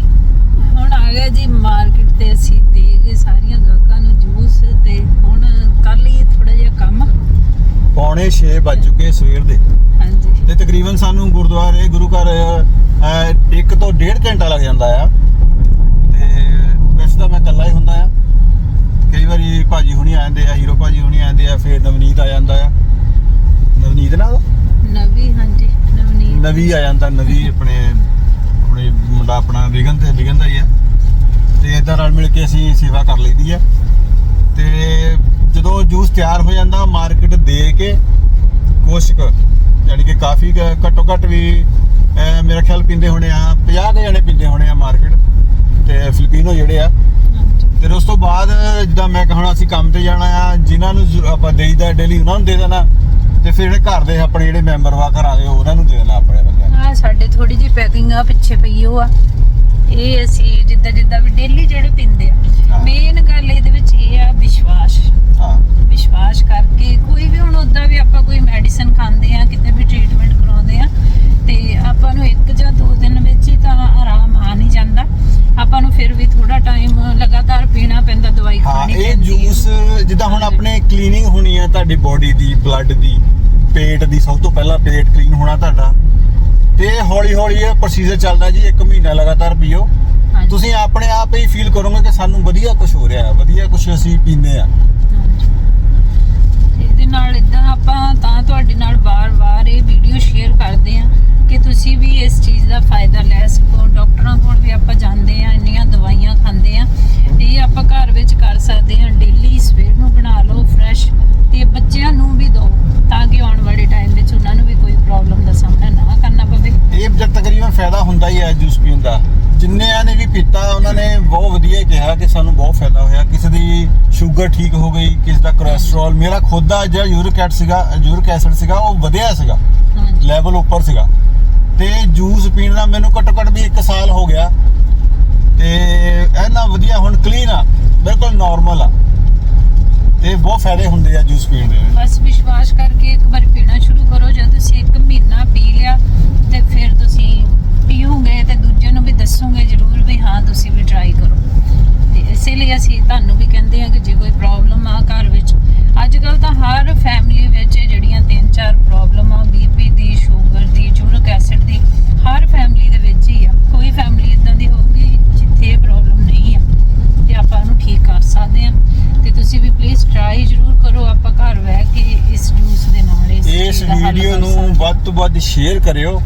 ਹੁਣ ਆ ਗਿਆ ਜੀ ਮਾਰਕੀਟ ਤੇ ਅਸੀਂ ਦੇ ਗਏ ਸਾਰੀਆਂ ਗਾਹਕਾਂ ਨੂੰ ਜੂਸ ਤੇ ਹੁਣ ਕਰ ਲਈਏ ਥੋੜਾ ਜਿਹਾ ਕੰਮ। ਪੌਣੇ 6 ਵੱਜ ਚੁੱਕੇ ਸਵੇਰ ਦੇ। ਹਾਂਜੀ। ਤੇ ਤਕਰੀਬਨ ਸਾਨੂੰ ਗੁਰਦੁਆਰੇ ਗੁਰੂ ਘਰ ਅਹ, ਇੱਕ ਤੋਂ ਡੇਢ ਘੰਟਾ ਲੱਗ ਜਾਂਦਾ ਆ। ਤੇ ਵੈਸੇ ਤਾਂ ਮੈਂ ਇਕੱਲਾ ਹੀ ਹੁੰਦਾ ਆ। ਕਈ ਵਾਰੀ ਭਾਜੀ ਹੁਣੀ ਆ ਜਾਂਦੇ ਆ ਹੀਰੋ ਭਾਜੀ ਹੁਣੀ ਆ ਜਾਂਦੇ ਆ ਫਿਰ ਨਵਨੀਤ ਆ ਜਾਂਦਾ ਆ। ਨਵਨੀਤ ਨਾ ਉਹਦਾ? ਨਵੀ ਹਾਂਜੀ ਨਵਨੀਤ। ਨਵੀ ਆ ਜਾਂਦਾ ਨਵੀ ਆਪਣੇ ਆਪਣੇ ਮੁੰਡਾ ਆਪਣਾ ਵਿਗਨ ਤੇ ਵਿਗਨ ਦਾ ਹੀ ਆ। ਤੇ ਇਦਾਂ ਰਲ ਮਿਲ ਕੇ ਅਸੀਂ ਸੇਵਾ ਕਰ ਲਈਦੀ ਆ। ਤੇ ਜਦੋਂ ਜੂਸ ਤਿਆਰ ਹੋ ਜਾਂਦਾ ਮਾਰਕੀਟ ਦੇ ਕੇ ਕੁਛ ਕੁ ਯਾਨੀ ਕਿ ਕਾਫੀ ਘੱਟੋ ਘੱਟ ਵੀ ਮੇਰਾ ਖਿਆਲ ਪੀਂਦੇ ਹੋਣੇ ਆ 50 ਕੁ ਜਣੇ ਪੀਂਦੇ ਹੋਣੇ ਆ ਮਾਰਕੀਟ ਤੇ ਫਿਲੀਪੀਨੋ ਜਿਹੜੇ ਆ। ਫਿਰ ਉਸ ਤੋਂ ਬਾਅਦ ਜਿੱਦਾਂ ਮੈਂ ਕਹਣਾ ਅਸੀਂ ਕੰਮ ਤੇ ਜਾਣਾ ਆ ਜਿਨ੍ਹਾਂ ਨੂੰ ਆਪਾਂ ਦੇਈਦਾ ਡੇਲੀ ਉਹਨਾਂ ਨੂੰ ਦੇ ਦੇਣਾ ਤੇ ਫਿਰ ਜਿਹੜੇ ਘਰ ਦੇ ਆਪਣੇ ਜਿਹੜੇ ਮੈਂਬਰ ਵਾ ਘਰ ਆਏ ਉਹਨਾਂ ਨੂੰ ਦੇ ਦੇਣਾ ਆਪਣੇ ਬੰਦਿਆਂ ਨੂੰ। ਆ ਸਾਡੇ ਥੋੜੀ ਜੀ ਪੈਕਿੰਗ ਆ ਪਿੱਛੇ ਪਈ ਉਹ ਆ। ਇਹ ਅਸੀਂ ਜਿੱਦਾਂ ਜਿੱਦਾਂ ਵੀ ਡੇਲੀ ਜਿਹੜੇ ਪਿੰਦੇ ਆ। ਮੇਨ ਗੱਲ ਇਹਦੇ ਵਿੱਚ ਇਹ ਆ ਵਿਸ਼ਵਾਸ ਹਾਂ ਵਿਸ਼ਵਾਸ ਕਰਕੇ ਕੋਈ ਵੀ ਹੁਣ ਉਦਾਂ ਵੀ ਆਪਾਂ ਕੋਈ ਮੈਡੀਸਨ ਖਾਂਦੇ ਆ ਕਿਤੇ ਵੀ ਟ੍ਰੀਟਮੈਂਟ ਕਰਾਉਂਦੇ ਆ ਤੇ ਆਪਾਂ ਨੂੰ ਇੱਕ ਜਾਂ ਦੋ ਦਿਨ ਵਿੱਚ ਹੀ ਤਾਂ ਆਰਾਮ ਆ ਨਹੀਂ ਜਾਂਦਾ ਆਪਾਂ ਨੂੰ ਫਿਰ ਵੀ ਥੋੜਾ ਟਾਈਮ ਲਗਾਤਾਰ ਪੀਣਾ ਪੈਂਦਾ ਦਵਾਈ ਖਾਣੀ ਇਹ ਪੈਂਦੀ ਆ। ਜੂਸ ਜਿੱਦਾਂ ਹੁਣ ਆਪਣੇ ਕਲੀਨਿੰਗ ਹੋਣੀ ਹੈ ਤੁਹਾਡੀ ਬੋਡੀ ਦੀ ਬਲੱਡ ਦੀ ਪੇਟ ਦੀ ਸਭ ਤੋਂ ਪਹਿਲਾਂ ਪੇਟ ਕਲੀਨ ਹੋਣਾ ਤੁਹਾਡਾ ਤੇ ਹੌਲੀ ਹੌਲੀ ਇਹ ਪ੍ਰੋਸੀਜਰ ਚੱਲਦਾ ਜੀ 1 ਮਹੀਨਾ ਲਗਾਤਾਰ ਪੀਓ। ਤੁਸੀਂ ਆਪਣੇ ਆਪ ਹੀ ਫੀਲ ਕਰੋਗੇ ਕਿ ਸਾਨੂੰ ਵਧੀਆ ਕੁਝ ਹੋ ਰਿਹਾ ਹੈ ਵਧੀਆ ਕੁਝ ਅਸੀਂ ਪੀਂਦੇ ਆ ਇਹਦੇ ਨਾਲ ਇਦਾਂ ਆਪਾਂ ਤਾਂ ਤੁਹਾਡੇ ਨਾਲ ਵਾਰ-ਵਾਰ ਇਹ ਵੀਡੀਓ ਸ਼ੇਅਰ ਕਰਦੇ ਆ ਕਿ ਤੁਸੀਂ ਵੀ ਇਸ ਚੀਜ਼ ਦਾ ਫਾਇਦਾ ਲੈ ਸਕੋ ਡਾਕਟਰਾਂ ਕੋਲ ਵੀ ਆਪਾਂ ਜਾਂਦੇ ਆ ਇੰਨੀਆਂ ਦਵਾਈਆਂ ਖਾਂਦੇ ਆ ਇਹ ਆਪਾਂ ਘਰ ਵਿੱਚ ਕਰ ਸਕਦੇ ਆ ਡੇਲੀ ਸਵੇਰ ਨੂੰ ਬਣਾ ਲਓ ਫਰੈਸ਼ ਤੇ ਬੱਚਿਆਂ ਨੂੰ ਵੀ ਦਿਓ ਤਾਂ ਕਿ ਆਉਣ ਵਾਲੇ ਟਾਈਮ ਵਿੱਚ ਉਹਨਾਂ ਨੂੰ ਵੀ ਕੋਈ ਪ੍ਰੋਬਲਮ ਦਾ ਸਾਹਮਣਾ ਨਾ ਕਰਨਾ ਪਵੇ ਇਹ ਜਦ ਤਕਰੀਬਨ ਫਾਇਦਾ ਹੁੰਦਾ ਹੀ ਹੈ ਜੂਸ ਪੀਣ ਦਾ ਪੀਤਾ ਉਹਨਾਂ ਨੇ ਬਹੁਤ ਵਧੀਆ ਕਿਹਾ ਕਿ ਸਾਨੂੰ ਬਹੁਤ ਫਾਇਦਾ ਹੋਇਆ। ਕਿਸੇ ਦੀ ਸ਼ੂਗਰ ਠੀਕ ਹੋ ਗਈ ਕਿਸੇ ਦਾ ਕੋਲੇਸਟ੍ਰੋਲ ਮੇਰਾ ਖੁਦ ਦਾ ਜਿਹੜਾ ਯੂਰਿਕ ਐਸਿਡ ਸੀਗਾ ਯੂਰਿਕ ਐਸਿਡ ਸੀਗਾ ਉਹ ਵਧਿਆ ਸੀਗਾ ਲੈਵਲ ਉੱਪਰ ਸੀਗਾ। ਤੇ ਜੂਸ ਪੀਣ ਦਾ ਮੈਨੂੰ ਘੱਟੋ ਘੱਟ ਵੀ 1 ਸਾਲ ਹੋ ਗਿਆ। ਤੇ ਐਨਾ ਵਧੀਆ ਹੁਣ ਕਲੀਨ ਆ ਬਿਲਕੁਲ ਨਾਰਮਲ ਆ। ਤੇ ਬਹੁਤ ਫਾਇਦੇ ਹੁੰਦੇ ਆ ਜੂਸ ਪੀਣ ਦੇ। ਬਸ ਵਿਸ਼ਵਾਸ ਕਰਕੇ ਇੱਕ ਵਾਰ ਪੀਣਾ ਸ਼ੁਰੂ ਕਰੋ ਜਦ ਤੁਸੀਂ ਇੱਕ ਮਹੀਨਾ ਪੀ ਲਿਆ ਤੇ ਫਿਰ ਤੁਸੀਂ ਪੀਓਗੇ ਤੇ ਦੂਜੇ ਨੂੰ ਵੀ ਦੱਸੋਗੇ ਜ਼ਰੂਰ ਵੀ ਹਾਂ ਤੁਸੀਂ ਵੀ ਟਰਾਈ ਕਰੋ ਤੇ ਇਸੇ ਲਈ ਅਸੀਂ ਤੁਹਾਨੂੰ ਵੀ ਕਹਿੰਦੇ ਆ ਕਿ ਜੇ ਕੋਈ ਪ੍ਰੋਬਲਮ ਆ ਘਰ ਵਿੱਚ ਅੱਜ ਕੱਲ ਤਾਂ ਹਰ ਫੈਮਿਲੀ ਵਿੱਚ ਜਿਹੜੀਆਂ ਤਿੰਨ ਚਾਰ ਪ੍ਰੋਬਲਮ ਆ ਬੀਪੀ ਦੀ ਸ਼ੂਗਰ ਦੀ ਯੂਰਿਕ ਐਸਿਡ ਦੀ ਹਰ ਫੈਮਿਲੀ ਦੇ ਵਿੱਚ ਹੀ ਆ ਕੋਈ ਫੈਮਿਲੀ ਇਦਾਂ ਦੀ ਹੋਊਗੀ ਜਿੱਥੇ ਇਹ ਪ੍ਰੋਬਲਮ ਨਹੀਂ ਆ ਤੇ ਆਪਾਂ ਉਹਨੂੰ ਠੀਕ ਕਰ ਸਕਦੇ ਆ ਤੇ ਤੁਸੀਂ ਵੀ ਪਲੀਜ਼ ਟਰਾਈ ਜ਼ਰੂਰ ਕਰੋ ਆਪਾਂ ਘਰ ਬਹਿ ਕੇ ਇਸ ਜੂਸ ਦੇ ਨਾਲ ਇਸ ਇਸ ਚੀਜ਼ ਦਾ ਹੱਲ ਵੀਡੀਓ ਨੂੰ ਵੱਧ ਤੋਂ ਵੱਧ ਸ਼ੇਅਰ ਕਰਿਓ।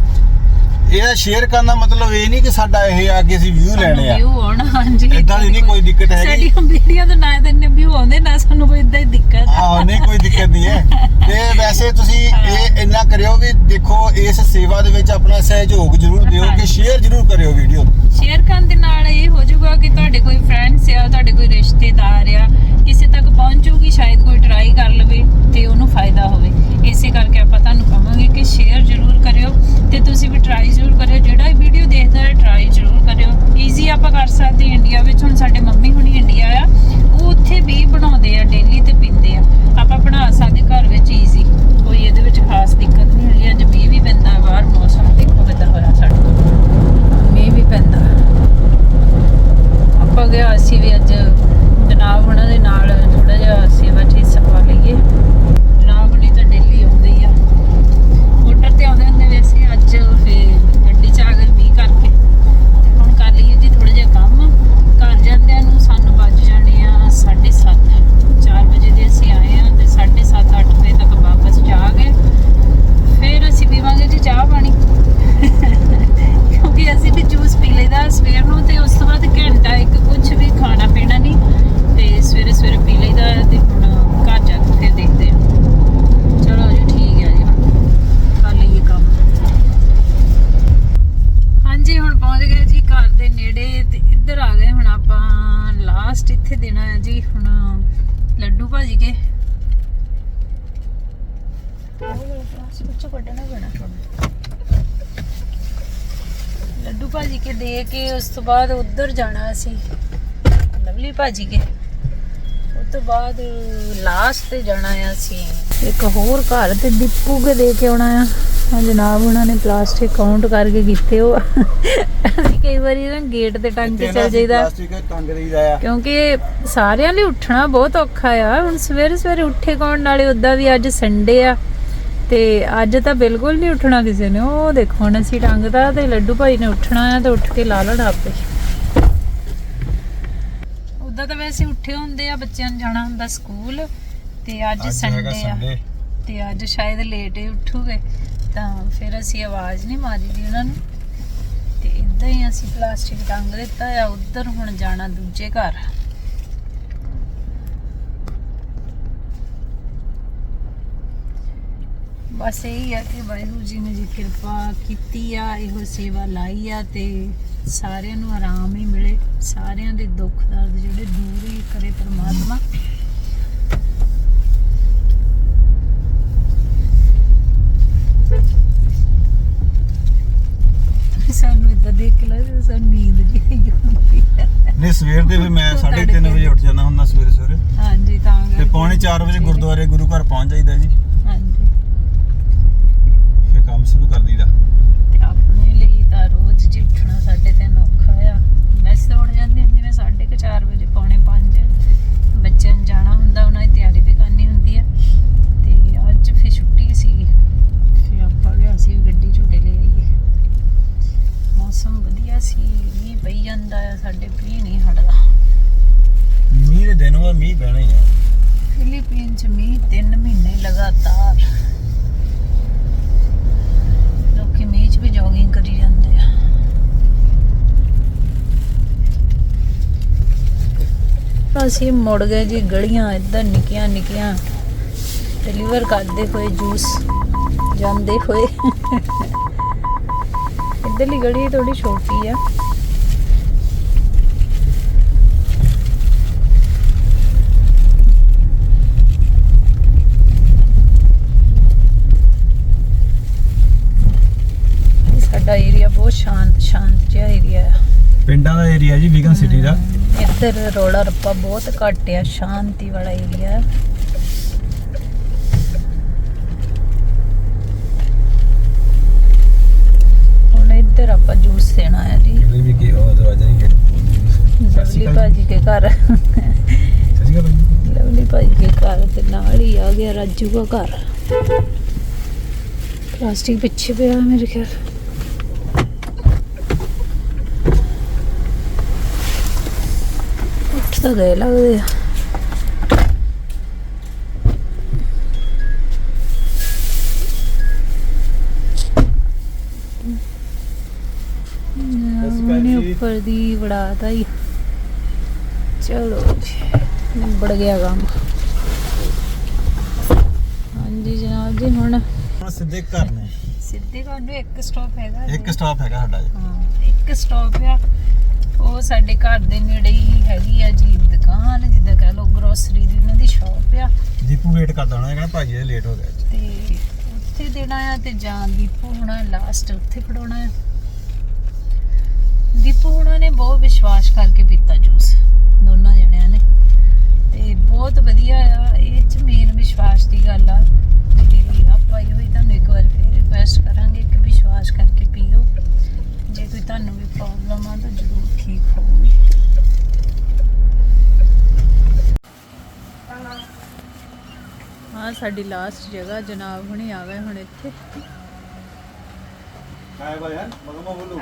ਇਹਦਾ ਸ਼ੇਅਰ ਕਰਨ ਦਾ ਮਤਲਬ ਇਹ ਨਹੀਂ ਕਿ ਸਾਡਾ ਇਹ ਆ ਕਿ ਅਸੀਂ ਵਿਊ ਲੈਣੇ ਆ। view ਆਉਣਾ ਹਾਂਜੀ। ਏਦਾਂ ਦੀ ਨਹੀਂ ਕੋਈ ਦਿੱਕਤ ਹੈਗੀ। ਸਾਡੀਆਂ ਵੀਡੀਓ ਤੋਂ ਨਾ ਤਾਂ ਵਿਊ ਆਉਂਦੇ ਨਾ ਸਾਨੂੰ ਕੋਈ ਇਦਾਂ ਹੀ ਦਿੱਕਤ। ਆਹ ਨਹੀਂ ਕੋਈ ਦਿੱਕਤ ਨਹੀਂ ਹੈ। ਤੇ ਵੈਸੇ ਤੁਸੀਂ ਇਹ ਇੰਨਾ ਕਰਿਓ ਵੀ ਦੇਖੋ ਇਸ ਸੇਵਾ ਦੇ ਵਿੱਚ ਆਪਣਾ ਸਹਿਯੋਗ ਜ਼ਰੂਰ ਦਿਓ ਕਿ। ਸ਼ੇਅਰ ਜ਼ਰੂਰ ਕਰਿਓ ਵੀਡੀਓ ਸ਼ੇਅਰ ਕਰਨ ਦੇ ਨਾਲ ਇਹ ਹੋ ਜਾਊਗਾ ਕਿ ਤੁਹਾਡੇ ਕੋਈ ਫਰੈਂਡਸ ਆ ਤੁਹਾਡੇ ਕੋਈ ਰਿਸ਼ਤੇਦਾਰ ਆ ਕਿਸੇ ਤੱਕ ਪਹੁੰਚੂਗੀ, ਸ਼ਾਇਦ ਕੋਈ ਟਰਾਈ ਕਰ ਲਵੇ ਤੇ ਉਹਨੂੰ ਫਾਇਦਾ ਹੋਵੇ। ਇਸੇ ਕਰਕੇ ਆਪਾਂ ਤੁਹਾਨੂੰ ਕਹਾਂਗੇ ਕਿ ਸ਼ੇਅਰ ਜ਼ਰੂਰ ਕਰਿਓ ਤੇ ਤੁਸੀਂ ਵੀ ਟਰਾਈ ਜ਼ਰੂਰ ਕਰਿਓ। ਜਿਹੜਾ ਵੀ ਵੀਡੀਓ ਦੇਖਦਾ ਹੈ ਟਰਾਈ ਜ਼ਰੂਰ ਕਰਿਓ ਈਜ਼ੀ ਆਪਾਂ ਕਰ ਸਕਦੇ ਹਾਂ ਇੰਡੀਆ ਵਿੱਚ ਹੁਣ ਸਾਡੇ ਮੰਮੀ ਹੁਣੀ ਇੰਡੀਆ ਆ ਉਹ ਉੱਥੇ ਵੀ ਬਣਾਉਂਦੇ ਆ ਡੇਲੀ ਤੇ ਪੀਂਦੇ ਆ ਆਪਾਂ ਬਣਾ ਸਕਦੇ ਘਰ ਵਿੱਚ ਈਜ਼ੀ ਕੋਈ ਇਹਦੇ ਵਿੱਚ ਖਾਸ ਦਿੱਕਤ ਨਹੀਂ ਹੈਗੀ ਅੱਜ ਮੀਂਹ ਵੀ ਪੈਂਦਾ ਬਾਹਰ ਮੌਸਮ ਦੇਖੋ ਕਿੱਦਾਂ ਹੋਇਆ ਸਾਡਾ ਮੀਂਹ ਵੀ ਪੈਂਦਾ ਆਪਾਂ ਗਿਆ ਅਸੀਂ ਵੀ ਅੱਜ ਜਨਾਬ ਉਹਨਾਂ ਦੇ ਨਾਲ ਥੋੜਾ ਜਿਹਾ ਸੇਵਾ ਚ ਹਿੱਸਾ ਪਾ ਲਈਏ ਜਨਾਬ ਹੁਣੀ ਤਾਂ ਡੇਲੀ ਆਉਂਦੇ ਹੀ ਆ ਮੋਟਰ ਤੇ ਆਉਂਦੇ ਹੁੰਦੇ ਵੈਸੇ ਅੱਜ ਫੇ ਗੱਡੀ ਚ ਆ ਗਏ ਮੀਂਹ ਕਰਕੇ ਤੇ ਹੁਣ ਕਰ ਲਈਏ ਜੀ ਥੋੜਾ ਜਿਹਾ ਕੰਮ ਘਰ ਜਾਂਦਿਆਂ ਨੂੰ ਸਾਨੂੰ ਵੱਜ ਜਾਣੇ ਆ 7:30 4 ਵਜੇ ਦੇ ਅਸੀਂ ਆਏ ਆ ਤੇ 7:30 8 ਵਜੇ ਤੱਕ ਵਾਪਸ ਜਾ ਕੇ ਭਾਜੀ ਕੇ ਉਹ ਵਾਲਾ ਪਲਾਸਟਿਕ ਵਿੱਚੋਂ ਕੱਢਣਾ ਪੈਣਾ ਲੱਡੂ ਭਾਜੀ ਕੇ ਦੇ ਕੇ ਉਸ ਤੋਂ ਬਾਅਦ ਉੱਧਰ ਜਾਣਾ ਅਸੀਂ। ਲਵਲੀ ਭਾਜੀ ਕੇ। ਉਸ ਤੋਂ ਬਾਅਦ ਲਾਸਟ ਤੇ ਜਾਣਾ ਆ ਅਸੀਂ। ਇੱਕ ਹੋਰ ਘਰ ਤੇ ਦੀਪੂ ਕੇ ਦੇ ਕੇ ਆਉਣਾ ਆ। ਆ ਜਨਾਬ ਉਹਨਾਂ ਨੇ ਪਲਾਸਟਿਕ ਕਾਊਂਟ ਕਰਕੇ ਕੀਤੇ ਉਹ। ਅਸੀਂ ਕਈ ਵਾਰੀ ਨਾ ਗੇਟ ਤੇ ਟੰਗ ਕੇ ਚਲ ਜਾਈਦਾ। ਪਲਾਸਟਿਕ ਟੰਗ ਰਹੀਦਾ ਆ। ਕਿਉਂਕਿ ਸਾਰਿਆਂ ਲਈ ਉੱਠਣਾ ਬਹੁਤ ਔਖਾ ਆ। ਹੁਣ ਸਵੇਰੇ ਸਵੇਰੇ ਉੱਠੇ ਕੌਣ? ਨਾਲੇ ਉਦਾਂ ਵੀ ਅੱਜ ਸੰਡੇ ਆ। ਤੇ ਅੱਜ ਤਾਂ ਬਿਲਕੁਲ ਨਹੀਂ ਉੱਠਣਾ ਕਿਸੇ ਨੇ। ਉਹ ਦੇਖੋ ਹੁਣ ਅਸੀਂ ਟੰਗਦਾ ਤੇ ਲੱਡੂ ਭਾਈ ਨੇ ਉੱਠਣਾ ਆ ਤੇ ਉੱਠ ਕੇ ਲਾ ਲੈਣਾ ਆਪੇ ਉਦਾਂ ਤਾਂ ਵੈਸੇ ਉੱਠੇ ਹੁੰਦੇ ਆ ਬੱਚਿਆਂ ਨੇ ਜਾਣਾ ਹੁੰਦਾ ਸਕੂਲ ਤੇ ਅੱਜ ਸੰਡੇ ਆ। ਤੇ ਅੱਜ ਸ਼ਾਇਦ ਲੇਟ ਹੀ ਉੱਠੂਗੇ ਤਾਂ ਫਿਰ ਅਸੀਂ ਆਵਾਜ਼ ਨਹੀਂ ਮਾਰੀ ਦੀ ਉਹਨਾਂ ਨੂੰ। ਤੇ ਇਦਾਂ ਹੀ ਅਸੀਂ ਪਲਾਸਟਿਕ ਟੰਗ ਦਿੱਤਾ ਆ ਉੱਧਰ ਹੁਣ ਜਾਣਾ ਦੂਜੇ ਘਰ। ਬਸ ਇਹੀ ਆ ਕਿ ਵਾਹਿਗੁਰੂ ਜੀ ਨੇ ਜੀ ਕਿਰਪਾ ਕੀਤੀ ਆ ਇਹੋ ਸੇਵਾ ਲਾਈ ਆ ਤੇ ਸਾਰਿਆਂ ਨੂੰ ਆਰਾਮ ਹੀ ਮਿਲੇ ਸਾਰਿਆਂ ਦੇ ਦੁੱਖ ਦਰਦ ਜਿਹੜੇ ਦੂਰ ਹੀ ਕਰੇ ਪ੍ਰਮਾਤਮਾ। ਸਾਨੂੰ ਇਦਾਂ ਦੇਖ ਕੇ ਲੱਗਦਾ ਸਾਨੂੰ ਨੀਂਦ ਜੀ ਆਈ ਹੁੰਦੀ ਹੈ ਨਹੀਂ ਸਵੇਰ ਦੇ ਵੀ ਮੈਂ ਉੱਤੋਂ 3:30 ਤੜਕੇ। ਵਜੇ ਉੱਠ ਜਾਂਦਾ ਹੁੰਦਾ ਸਵੇਰੇ ਸਵੇਰੇ ਹਾਂਜੀ ਤਾਂ ਤੇ ਪੌਣੇ 4 ਵਜੇ ਗੁਰਦੁਆਰੇ ਗੁਰੂ ਘਰ ਪਹੁੰਚ ਜਾਈਦਾ ਜੀ। ਸ਼ੁਰੂ ਕਰ ਦਈਦਾ। ਤੇ ਆਪਣੇ ਲਈ ਤਾਂ ਰੋਜ਼ ਜੀ ਉੱਠਣਾ ਸਾਡੇ ਤੇ ਔਖਾ ਆ। ਮੈਂ ਉੱਠ ਜਾਂਦੀ ਹੁੰਦੀ ਮੈਂ 4:30 ਵਜੇ ਪੌਣੇ 5 ਬੱਚਿਆਂ ਨੂੰ ਜਾਣਾ ਹੁੰਦਾ ਉਹਨਾਂ ਦੀ ਤਿਆਰੀ ਵੀ ਕਰਨੀ ਹੁੰਦੀ ਆ। ਤੇ ਅੱਜ ਫਿਰ ਛੁੱਟੀ ਸੀ। ਫਿਰ ਆਪਾਂ ਅਸੀਂ ਵੀ ਗੱਡੀ ਝੂਟੇ ਲੈ ਆਈਏ। ਮੌਸਮ ਵਧੀਆ ਸੀ ਮੀਂਹ ਪਈ ਜਾਂਦਾ ਆ ਸਾਡੇ ਪੀ ਨਹੀਂ ਹਟਦਾ। ਮੀਂਹ ਦੇ ਦਿਨ ਵਾ ਮੀਂਹ ਪੈਣਾ ਹੀ ਆ। ਫਿਲੀਪੀਨ ਚ ਮੀਂਹ 3 ਮਹੀਨੇ ਲਗਾਤਾਰ ਲੋਕੀ ਮੀਂਹ ਚ ਵੀ ਜੋਗਿੰਗ ਕਰੀ ਜਾਂਦੇ ਆ। ਅਸੀਂ ਮੁੜ ਗਏ ਜੀ ਗਲੀਆਂ, ਇੱਧਰ ਨਿੱਕੀਆਂ ਨਿੱਕੀਆਂ। ਡਿਲੀਵਰ ਕਰਦੇ ਹੋਏ ਜੂਸ ਜਾਂਦੇ ਹੋਏ। ਇੱਧਰਲੀ ਗਲੀ ਥੋੜੀ ਛੋਟੀ ਆ ਇਹ ਸਾਡਾ ਏਰੀਆ ਬਹੁਤ ਸ਼ਾਂਤ ਸ਼ਾਂਤ ਜਿਹਾ ਏਰੀਆ ਆ। ਪਿੰਡਾਂ ਦਾ ਏਰੀਆ ਜੀ ਵਿਗਨ ਸਿਟੀ ਦਾ। ਇੱਧਰ ਰੋਲਾ ਰੱਪਾ ਬਹੁਤ ਘੱਟ ਆ ਸ਼ਾਂਤੀ ਵਾਲਾ ਏਰੀਆ ਹੈ ਹੁਣ ਇੱਧਰ ਆਪਾਂ ਜੂਸ ਦੇਣਾ ਹੈ ਜੀ। ਇਹ ਵੀ ਕੀ ਉਹ ਦਰਵਾਜ਼ਾ ਨਹੀਂ ਗੇਟ ਲਵਲੀ ਭਾਜੀ ਕੇ ਘਰ। ਸੱਚੀ ਗੱਲ ਲਵਲੀ ਭਾਜੀ ਕੇ ਘਰ ਤੇ ਨਾਲ ਹੀ ਆ ਗਿਆ ਰਾਜੂ ਦਾ ਘਰ। ਪਲਾਸਟਿਕ ਪਿੱਛੇ ਪਿਆ ਮੇਰੇ ਖਿਆਲ ਉੱਠ ਤਾਂ ਗਏ ਲੱਗਦੇ ਆ ਉਹਨੇ ਉੱਪਰ ਦੀ ਵੜਾਤਾ ਹੀ ਚਲੋ ਜੀ ਨਿਬੜ ਗਿਆ ਕੰਮ ਹਾਂਜੀ ਜਨਾਬ ਜੀ ਹੁਣ ਹੁਣ ਸਿੱਧੇ ਘਰ ਨੇ। ਸਿੱਧੇ ਘਰ ਨੂੰ ਇੱਕ ਸਟਾਪ ਹੈਗਾ। ਇੱਕ ਸਟਾਪ ਹੈਗਾ ਸਾਡਾ ਜੀ। ਹਾਂ ਇੱਕ ਸਟਾਪ ਆ। ਉਹ ਸਾਡੇ ਘਰ ਦੇ ਨੇੜੇ ਹੀ ਹੈਗੀ ਆ ਜੀ ਦੁਕਾਨ ਜਿੱਦਾਂ ਕਹ ਲਓ ਗਰੋਸਰੀ ਦੀ ਉਹਨਾਂ ਦੀ ਸ਼ਾਪ ਆ। ਦੀਪੂ ਵੇਟ ਕਰਦਾ ਹੋਣਾ ਕਹਿੰਦਾ ਭਾਜੀ ਇਹ ਲੇਟ ਹੋ ਗਿਆ ਅੱਜ। ਤੇ ਉੱਥੇ ਦੇਣਾ ਆ ਤੇ ਜਾਂ ਦੀਪੂ ਹੁਣਾ ਲਾਸਟ ਉੱਥੇ ਖੜਾਉਣਾ ਆ। ਦੀਪੂ ਹੁਣਾ ਨੇ ਬਹੁਤ ਵਿਸ਼ਵਾਸ ਕਰਕੇ ਪੀਤਾ ਜੂਸ ਦੋਨਾਂ ਜਣਿਆਂ ਨੇ। ਤੇ ਬਹੁਤ ਵਧੀਆ ਆ ਇਹ ਚ ਮੇਨ ਵਿਸ਼ਵਾਸ ਦੀ ਗੱਲ ਆ। ਤੇ ਆਪਾਂ ਇਹੋ ਹੀ ਤੁਹਾਨੂੰ ਇੱਕ ਵਾਰ ਫੇਰ ਰਿਕੁਐਸਟ ਕਰਾਂਗੇ ਕਿ ਵਿਸ਼ਵਾਸ ਕਰਕੇ ਪੀਓ। ਜੇ ਕੋਈ ਤੁਹਾਨੂੰ ਵੀ ਪ੍ਰੋਬਲਮ ਆ ਤਾਂ ਜ਼ਰੂਰ ਠੀਕ ਹੋਊਗੀ। ਹਾਂ ਸਾਡੀ ਲਾਸਟ ਜਗ੍ਹਾ ਜਨਾਬ ਹੁਣੇ ਆ ਗਏ ਹੁਣ ਇੱਥੇ। ਆਇਆ ਬਾਈ ਯਾਰ ਮਗਮਾ ਬੋਲੋ।